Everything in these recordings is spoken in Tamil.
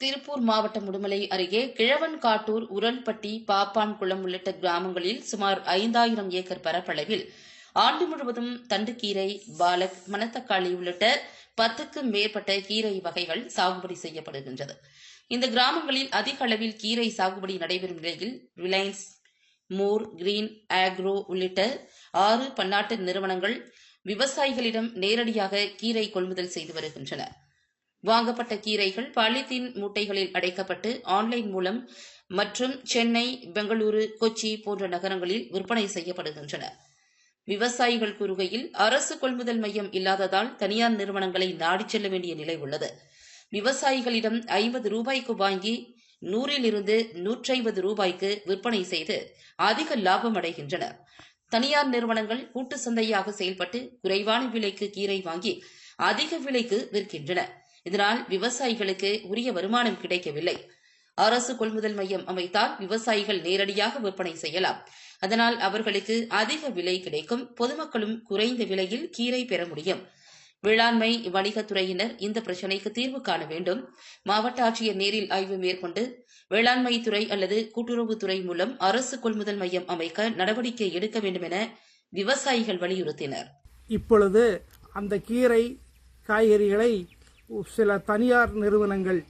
திருப்பூர் மாவட்டம் உடுமலை அருகே கிழவன்காட்டூர் உரல்பட்டி பாப்பான்குளம் உள்ளிட்ட கிராமங்களில் சுமார் ஐந்தாயிரம் ஏக்கர் பரப்பளவில் ஆண்டு முழுவதும் தண்டுக்கீரை பாலக் மணத்தக்காளி உள்ளிட்ட பத்துக்கும் மேற்பட்ட கீரை வகைகள் சாகுபடி செய்யப்படுகின்றது. இந்த கிராமங்களில் அதிக அளவில் கீரை சாகுபடி நடைபெறும் நிலையில் ரிலையன்ஸ் மோர் கிரீன் ஆக்ரோ உள்ளிட்ட ஆறு பன்னாட்டு நிறுவனங்கள் விவசாயிகளிடம் நேரடியாக கீரை கொள்முதல் செய்து வருகின்றன. வாங்கப்பட்ட கீரைகள் பாலித்தீன் மூட்டைகளில் அடைக்கப்பட்டு ஆன்லைன் மூலம் மற்றும் சென்னை பெங்களூரு கொச்சி போன்ற நகரங்களில் விற்பனை செய்யப்படுகின்றன. விவசாயிகள் கூறுகையில் அரசு கொள்முதல் மையம் இல்லாததால் தனியார் நிறுவனங்களை நாடிச் செல்ல வேண்டிய நிலை உள்ளது. விவசாயிகளிடம் ஐம்பது ரூபாய்க்கு வாங்கி நூறிலிருந்து நூற்றி ஐம்பது ரூபாய்க்கு விற்பனை செய்து அதிக லாபம் அடைகின்றனர் தனியார் நிறுவனங்கள் கூட்டு சந்தையாக செயல்பட்டு குறைவான விலைக்கு கீரை வாங்கி அதிக விலைக்கு விற்கின்றன. இதனால் விவசாயிகளுக்கு உரிய வருமானம் கிடைக்கவில்லை. அரசு கொள்முதல் மையம் அமைத்தால் விவசாயிகள் நேரடியாக விற்பனை செய்யலாம். அதனால் அவர்களுக்கு அதிக விலை கிடைக்கும். பொதுமக்களும் குறைந்த விலையில் கீரை பெற முடியும். வேளாண்மை வணிகத்துறையினர் இந்த பிரச்சினைக்கு தீர்வு காண வேண்டும். மாவட்ட ஆட்சியர் நேரில் ஆய்வு மேற்கொண்டு வேளாண்மை துறை அல்லது கூட்டுறவுத்துறை மூலம் அரசு கொள்முதல் மையம் அமைக்க நடவடிக்கை எடுக்க வேண்டும் என விவசாயிகள் வலியுறுத்தினர். இப்பொழுது அந்த கீரை காய்கறிகளை சில தனியார் நிறுவனங்கள்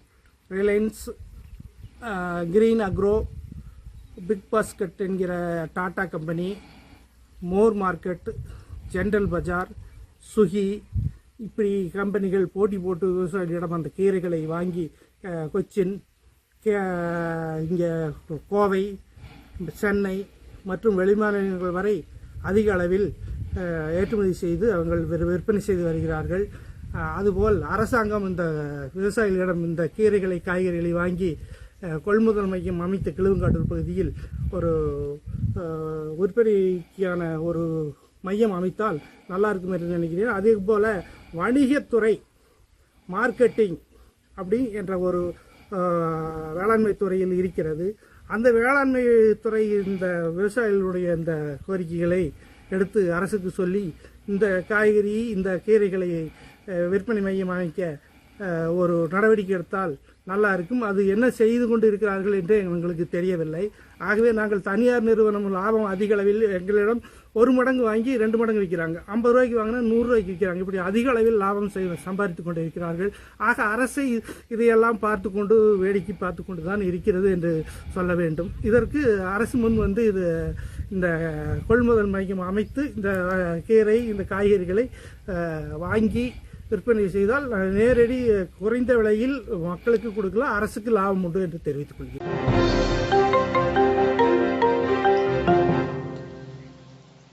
Reliance Green Agro Big Basket என்கிற Tata company More Market General Bazaar Suki இப்படி கம்பெனிகள் போட்டி போட்டு விவசாயிகளிடம் அந்த கீரைகளை வாங்கி கொச்சின் இங்கே கோவை சென்னை மற்றும் வெளிமாநிலங்கள் வரை அதிக அளவில் ஏற்றுமதி செய்து அவங்கள் விற்பனை செய்து வருகிறார்கள். அதுபோல் அரசாங்கம் இந்த விவசாயிகளிடம் இந்த கீரைகளை காய்கறிகளை வாங்கி கொள்முதல் மையம் அமைத்த கிழுவங்காட்டூர் பகுதியில் ஒரு உற்பத்திக்கான ஒரு மையம் அமைத்தால் நல்லா இருக்கும் என்று நினைக்கிறேன். அதே போல் வணிகத்துறை மார்க்கெட்டிங் அப்படி என்ற ஒரு வேளாண்மை துறையில் இருக்கிறது. அந்த வேளாண்மை துறை இந்த விவசாயிகளுடைய இந்த கோரிக்கைகளை எடுத்து அரசுக்கு சொல்லி இந்த காய்கறி இந்த கீரைகளை விற்பனை மையம் அமைக்க ஒரு நடவடிக்கை எடுத்தால் நல்லா இருக்கும். அது என்ன செய்து கொண்டு இருக்கிறார்கள் என்று எங்களுக்கு தெரியவில்லை. ஆகவே நாங்கள் தனியார் நிறுவனம் லாபம் அதிக அளவில் எங்களிடம் ஒரு மடங்கு வாங்கி ரெண்டு மடங்கு விற்கிறாங்க. ஐம்பது ரூபாய்க்கு வாங்கினா நூறு ரூபாய்க்கு விற்கிறாங்க. இப்படி அதிக அளவில் லாபம் செய் சம்பாதித்து கொண்டு இருக்கிறார்கள் ஆக அரசை இதையெல்லாம் பார்த்து கொண்டு வேடிக்கை பார்த்து கொண்டு தான் இருக்கிறது என்று சொல்ல வேண்டும். இதற்கு அரசு முன் வந்து இது இந்த கொள்முதல் மையம் அமைத்து இந்த கீரை இந்த காய்கறிகளை வாங்கி விற்பனை செய்தால் நேரடி குறைந்த விலையில் மக்களுக்கு கொடுக்கலாம் அரசுக்கு லாபம் உண்டு என்று தெரிவித்துக் கொள்கிறேன்.